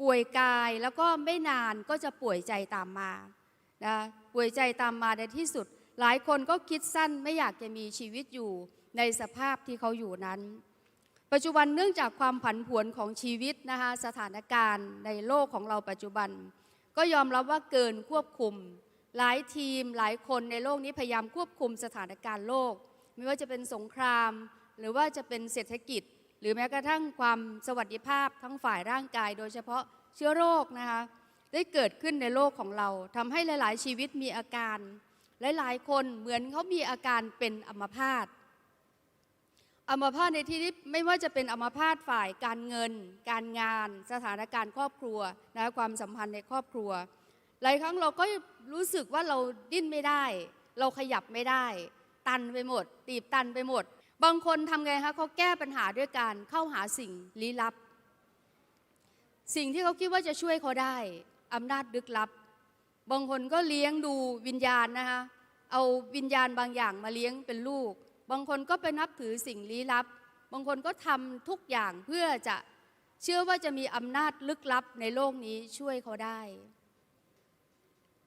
ป่วยกายแล้วก็ไม่นานก็จะป่วยใจตามมานะป่วยใจตามมาในที่สุด หลายคนก็คิดสั้นไม่อยากจะมีชีวิตอยู่ในสภาพที่เขาอยู่นั้น ปัจจุบันเนื่องจากความผันผวนของชีวิตนะคะสถานการณ์ในโลกของเราปัจจุบัน ก็ยอมรับว่าเกินควบคุม หลายทีมหลายคนในโลกนี้พยายามควบคุมสถานการณ์โลก ไม่ว่าจะเป็นสงคราม หรือว่าจะเป็นเศรษฐกิจ หรือแม้กระทั่งความสวัสดิภาพทั้งฝ่ายร่างกาย โดยเฉพาะเชื้อโรคนะคะได้เกิดขึ้นในโลกของเราทำให้หลาย ๆ ชีวิตมีอาการ หลาย ๆ คนเหมือนเขามีอาการเป็นอัมพาตอัมพาตในที่นี้ไม่ว่าจะเป็นอัมพาตฝ่ายการเงิน การงาน สถานการณ์ครอบครัวนะความสัมพันธ์ในครอบครัว หลายครั้งเราก็รู้สึกว่าเราดิ้นไม่ได้ เราขยับไม่ได้ ตันไปหมด ตีบตันไปหมด บางคนทำไงคะเขาแก้ปัญหาด้วยการเข้าหาสิ่งลี้ลับ สิ่งที่เขาคิดว่าจะช่วยเขาได้อำนาจลึกลับ บางคนก็เลี้ยงดูวิญญาณนะคะเอาวิญญาณบางอย่างมาเลี้ยงเป็นลูก บางคนก็ไปนับถือสิ่งลี้ลับ บางคนก็ทำทุกอย่างเพื่อจะเชื่อว่าจะมีอำนาจลึกลับในโลกนี้ช่วยเขาได้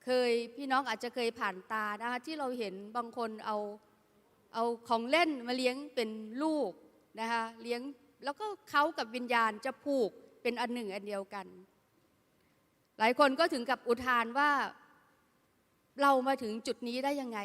เคยพี่น้องอาจจะเคยผ่านตานะคะที่เราเห็นบางคนเอา เอาของเล่นมาเลี้ยงเป็นลูกนะคะเลี้ยงแล้วก็เขากับวิญญาณจะผูกเป็นอันหนึ่งอันเดียวกัน หลายคนก็ถึงกับอุทานว่า เรามาถึงจุดนี้ได้ยังไง